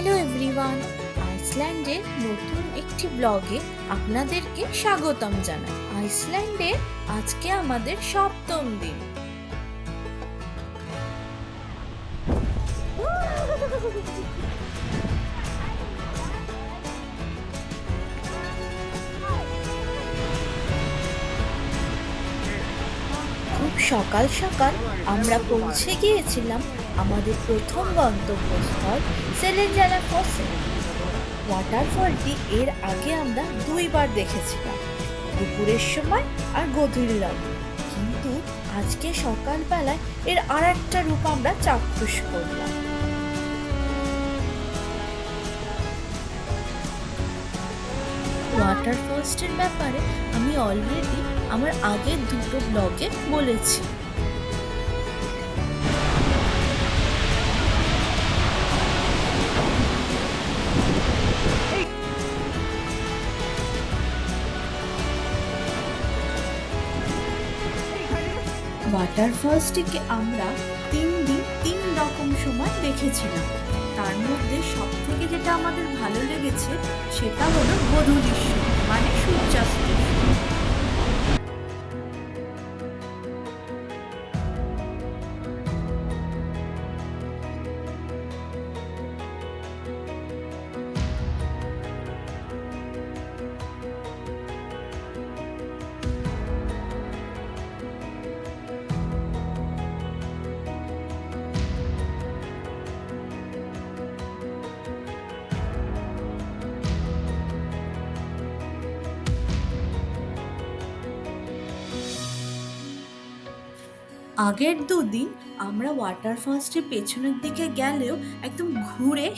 Hello everyone আইসল্যান্ডের নতুন একটি ব্লগে আপনাদেরকে স্বাগতম জানাই। আইসল্যান্ডে আজকে আমাদের সপ্তম দিন। খুব সকাল সকাল আমরা পৌঁছে গিয়েছিলাম আমাদের প্রথম গন্তব্যস্থল সেলেঞ্জানা ফসেল ওয়াটারফলটি এর আগে আমরা দুইবার দেখেছিলাম, দুপুরের সময় আর গধূলির কিন্তু আজকে সকালবেলায় এর আর একটা রূপ আমরা চাক্ষুষ করলাম। ওয়াটারফলসটির ব্যাপারে আমি অলরেডি আমার আগের দুটো ব্লগে বলেছি। ওয়াটারফলসটিকে আমরা তিন দিন তিন রকম সময় দেখেছিলাম তার মধ্যে সব থেকে যেটা আমাদের ভালো লেগেছে, সেটা হলো বধূর সময় মানে সূর্যাস্ত। আগের দুদিন আমরা ওয়াটার ফার্স্টের পেছনের দিকে গেলেও একদম ঘুরে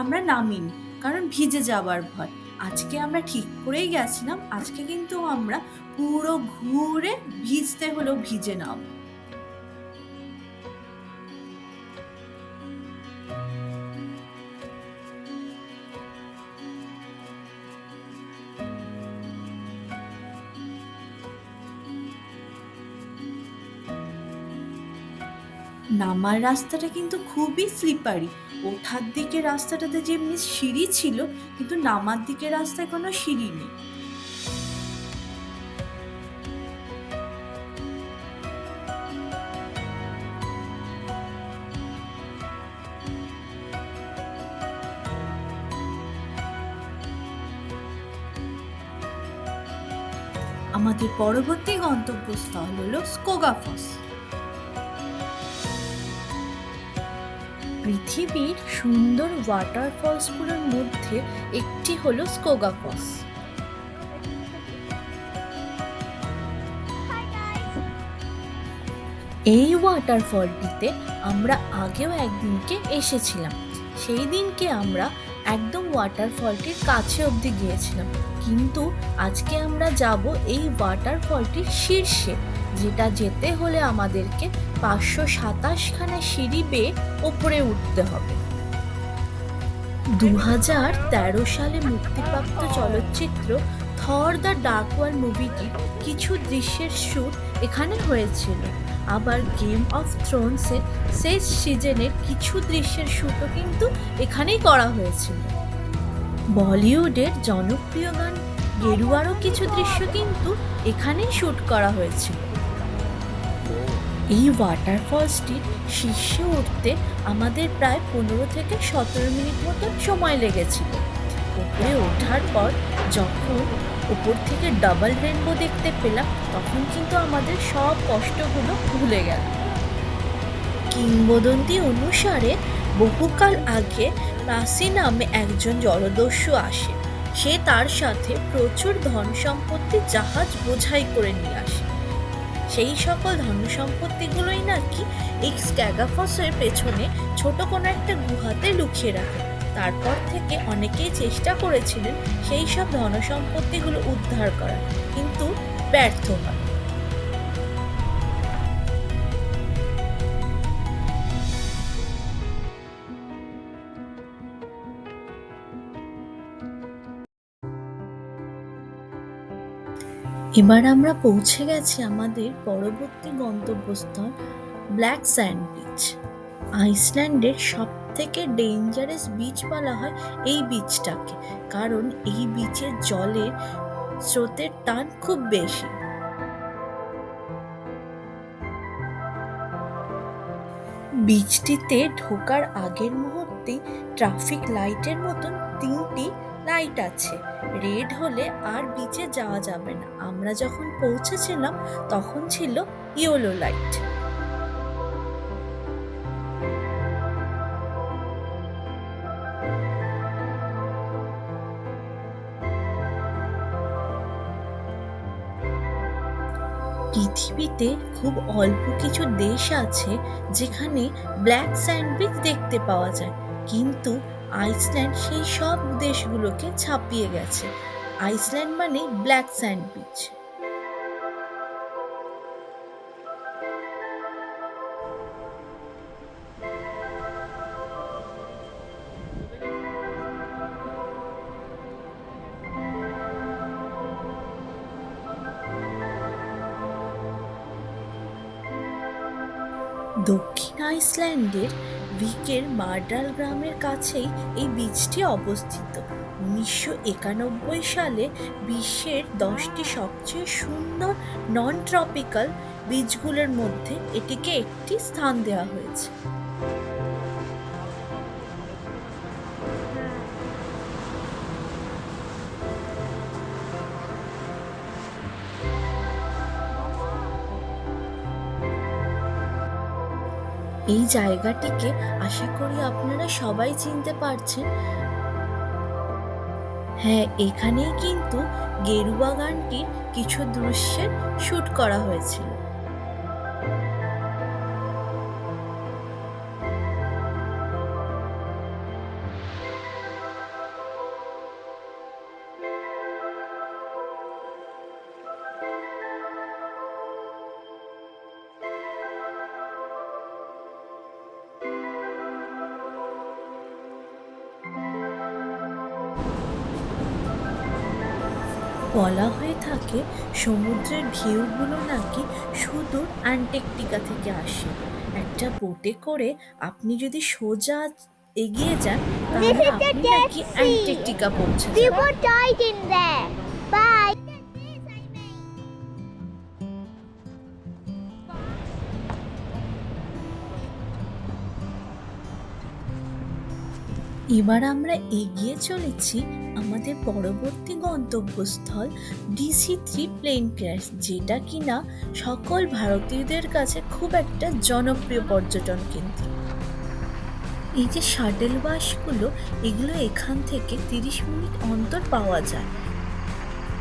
আমরা নামিনি, কারণ ভিজে যাবার ভয়। আজকে আমরা ঠিক করেই গেছিলাম, আজকে কিন্তু আমরা পুরো ঘুরে ভিজতে হলেও ভিজে নাম নামার রাস্তাটা কিন্তু খুবই স্লিপারি ওঠার দিকে রাস্তাটাতে যেমনি সিঁড়ি ছিল, কিন্তু নামার দিকে রাস্তায় কোনো সিঁড়ি নেই। আমাদের পরবর্তী গন্তব্যস্থল হলো স্কোগাফস পৃথিবীর সুন্দর ওয়াটারফলসগুলোর মধ্যে একটি হলো স্কোগা ফলস এই ওয়াটারফলটিতে আমরা আগেও একদিনকে এসেছিলাম। সেই দিনকে আমরা একদম ওয়াটারফলটির কাছে অবধি গিয়েছিলাম। কিন্তু আজকে আমরা যাব এই ওয়াটারফলটির শীর্ষে, যেটা যেতে হলে আমাদেরকে পাঁচশো সাতাশখানা সিঁড়ি বেয়ে ওপরে উঠতে হবে। দু হাজার তেরো সালে মুক্তিপ্রাপ্ত চলচ্চিত্র থর দ্য ডার্ক ওয়ার্ল্ড মুভিটির কিছু দৃশ্যের শ্যুট এখানে হয়েছিল। আবার গেম অফ থ্রোনসের শেষ সিজনের কিছু দৃশ্যের শ্যুটও কিন্তু এখানেই করা হয়েছিল। বলিউডের জনপ্রিয় গান গেরুয়ারও কিছু দৃশ্য কিন্তু এখানেই শ্যুট করা হয়েছিল। এই ওয়াটারফলসটির শীর্ষে উঠতে আমাদের প্রায় পনেরো থেকে সতেরো মিনিট মতন সময় লেগেছিল। উপরে ওঠার পর যখন উপর থেকে ডাবল রেনবো দেখতে পেলাম, তখন কিন্তু আমাদের সব কষ্টগুলো ভুলে গেল। কিংবদন্তি অনুসারে বহুকাল আগে প্রাসি নামে একজন জলদস্যু আসে। সে তার সাথে প্রচুর ধন সম্পত্তি, জাহাজ বোঝাই করে নিয়ে আসে। সেই সকল ধন সম্পত্তিগুলোই নাকি এই স্ক্যাগাফসের পেছনে ছোট কোনো একটা গুহাতে লুকিয়ে রাখে। তারপর থেকে অনেকেই চেষ্টা করেছিলেন সেই সব ধন সম্পত্তিগুলো উদ্ধার করার, কিন্তু ব্যর্থ হয় এবার আমরা পৌঁছে গেছি আমাদের পরবর্তী গন্তব্যস্থল ব্ল্যাক স্যান্ড বিচ, আইসল্যান্ডের সব থেকে ডেঞ্জারাস বিচ বলা হয় এই বিচটাকে কারণ এই বিচের জলের স্রোতের টান খুব বেশি। বিচটিতে ঢোকার আগের মুহূর্তেই ট্রাফিক লাইটের মতন তিনটি লাইট আছে। রেড হলে আর বিচে যাওয়া যাবে না। আমরা যখন পৌঁছেছিলাম, তখন ছিল ইয়েলো লাইট পৃথিবীতে খুব অল্প কিছু দেশ আছে যেখানে ব্ল্যাক স্যান্ডউইচ দেখতে পাওয়া যায়। কিন্তু আইসল্যান্ড সেই সব দেশগুলোকে ছাপিয়ে গেছে। আইসল্যান্ড মানে ব্ল্যাক স্যান্ডউইচ। দক্ষিণ আইসল্যান্ডের ভিকের মার্ডাল গ্রামের কাছেই এই বীজটি অবস্থিত। উনিশশো একানব্বই সালে বিশ্বের দশটি সবচেয়ে সুন্দর নন ট্রপিক্যাল বীজগুলোর মধ্যে এটিকে একটি স্থান দেওয়া হয়েছে। এই জায়গাটিকে আশা করি আপনারা সবাই চিনতে পারছেন। হ্যাঁ এখানেই কিন্তু গেরুয়া গানটির কিছু দৃশ্যের শ্যুট করা হয়েছিল। বলা হয়ে থাকে সমুদ্রের ঢেউগুলো নাকি সুদূর অ্যান্টার্কটিকা থেকে আসে। একটা বোটে করে আপনি যদি সোজা এগিয়ে যান তাহলে আপনি নাকি অ্যান্টেকটিকা অ্যান্টার্কটিকা পৌঁছে যাবেন। এবার আমরা এগিয়ে চলেছি আমাদের পরবর্তী গন্তব্যস্থল ডিসি থ্রি প্লেন ক্র্যাশ, যেটা কিনা সকল ভারতীয়দের কাছে খুব একটা জনপ্রিয় পর্যটন কেন্দ্র। এই যে শাটেল বাসগুলো, এগুলো এখান থেকে তিরিশ মিনিট অন্তর পাওয়া যায়।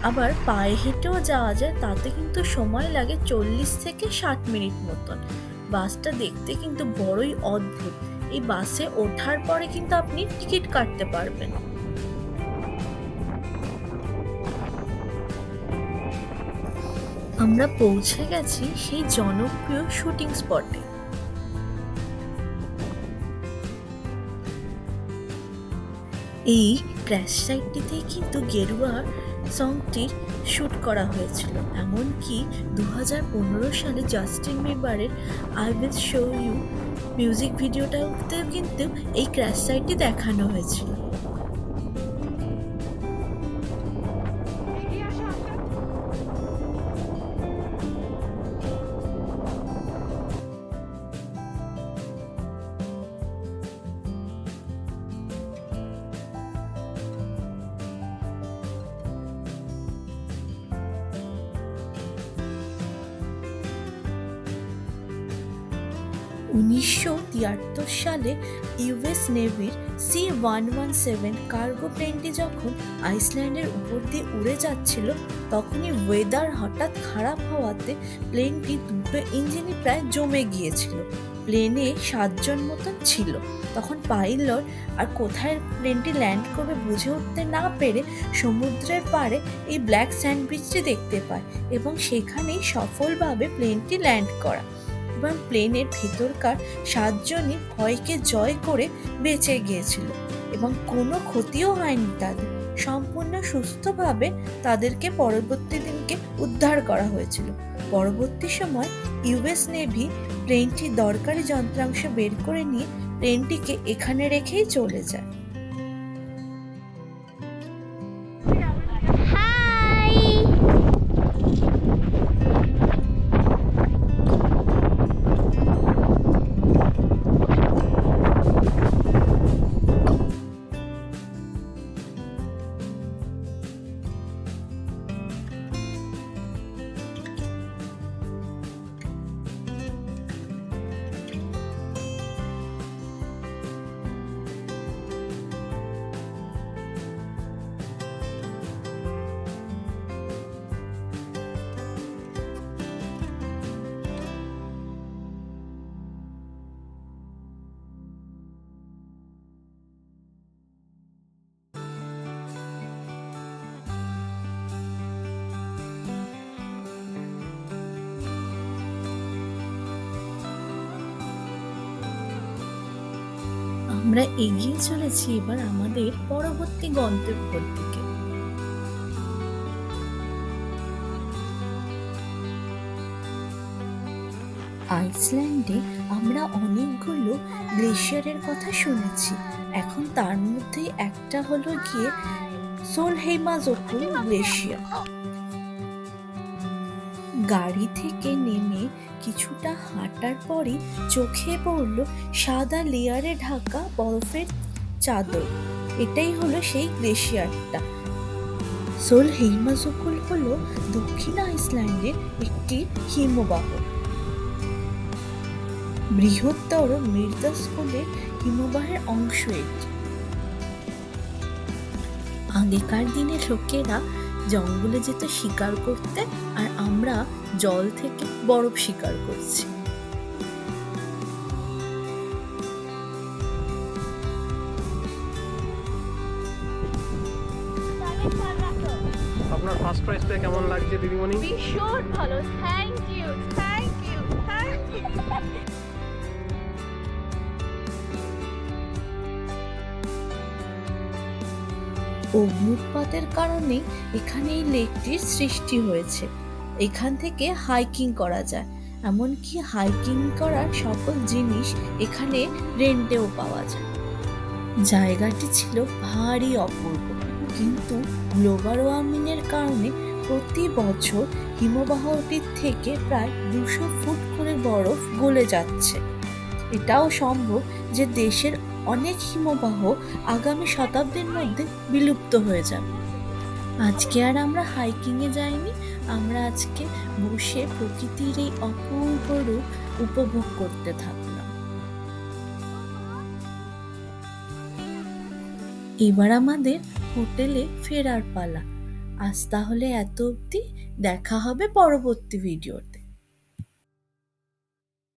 আবার পায়ে হেঁটেও যাওয়া যায়, তাতে কিন্তু সময় লাগে চল্লিশ থেকে ষাট মিনিট মতন। বাসটা দেখতে কিন্তু বড়ই অদ্ভুত। এই বাসে ওঠার পরে কিন্তু আপনি টিকিট কাটতে পারবেন। আমরা পৌঁছে গেছি সেই জনপ্রিয় শুটিং স্পটে। এই ক্র্যাশ সাইটটিতেই কিন্তু গেরুয়া সংটির শ্যুট করা হয়েছিল। এমনকি দু হাজার পনেরো সালে Justin বিবারের I will show you music ভিডিওটাতেও কিন্তু এই ক্র্যাশ সাইটটি দেখানো হয়েছিল। উনিশশো তিয়াত্তর সালে US নেভির C one one seven cargo প্লেনটি যখন আইসল্যান্ডের উপর দিয়ে উড়ে যাচ্ছিল, তখনই ওয়েদার হঠাৎ খারাপ হওয়াতে প্লেনটি দুটো ইঞ্জিনই প্রায় জমে গিয়েছিল। প্লেনে সাতজন মতন ছিল। তখন পাইলট আর কোথায় প্লেনটি ল্যান্ড করবে বুঝে উঠতে না পেরে সমুদ্রের পাড়ে এই ব্ল্যাক স্যান্ডউইচটি দেখতে পায় এবং সেখানেই সফলভাবে প্লেনটি ল্যান্ড করা। এবং প্লেনের ভেতরকার সাতজনই ভয়কে জয় করে বেঁচে গিয়েছিল এবং কোনো ক্ষতিও হয়নি তাদের। সম্পূর্ণ সুস্থভাবে তাদেরকে পরবর্তী দিনকে উদ্ধার করা হয়েছিল। পরবর্তী সময় ইউএস নেভি প্লেনটি দরকারি যন্ত্রাংশ বের করে নিয়ে ট্রেনটিকে এখানে রেখেই চলে যায়। আমরা এগিয়ে চলেছি এবার আমাদের পরবর্তী গন্তব্যের দিকে। আইসল্যান্ডে আমরা অনেকগুলো গ্লেশিয়ারের কথা শুনেছি। এখন তার মধ্যে একটা হলো গিয়ে সোলহেইমাজোকুল গ্লেশিয়ার। গাড়ি থেকে নেমে কিছুটা হাঁটার পরই চোখে পড়ল সাদা লেয়ারে ঢাকা বরফের চাদর। এটাই হলো সেই গ্লেশিয়ারটা। সোল হেইমাজোকুল হলো দক্ষিণ আইসল্যান্ডের একটি হিমবাহ। বৃহত্তর মির্দাস্কুলের হিমবাহের অংশ এটি। আগেকার দিনে লোকেরা জঙ্গলে যেত শিকার করতে আর আমরা জল থেকে বরফ শিকার করছি। আপনার ফার্স্ট প্রাইজ পেয়ে কেমন লাগছে দিদিমণি? ভীষণ ভালো। Thank you thank you thank you অগ্নুৎপাতের কারণে এখানে এই লেকটির সৃষ্টি হয়েছে। এখান থেকে হাইকিং করা যায়। এমনকি হাইকিং করার সকল জিনিস এখানে রেন্টেও পাওয়া যায়। জায়গাটি ছিল ভারী অপূর্ব, কিন্তু গ্লোবাল ওয়ার্মিংয়ের কারণে প্রতি বছর হিমবাহটির থেকে প্রায় দুশো ফুট করে বরফ গলে যাচ্ছে। এটাও সম্ভব যে দেশের অনেক হিমবাহ আগামী শতাব্দীর মধ্যে বিলুপ্ত হয়ে যাবে। আজকে আর আমরা হাইকিংয়ে যাইনি, আমরা আজকে বসে প্রকৃতির এই অপূর্ব রূপ উপভোগ করতে থাকলাম। এবার আমাদের হোটেলে ফেরার পালা। আজ তাহলে এত অবধি দেখা হবে পরবর্তী ভিডিওতে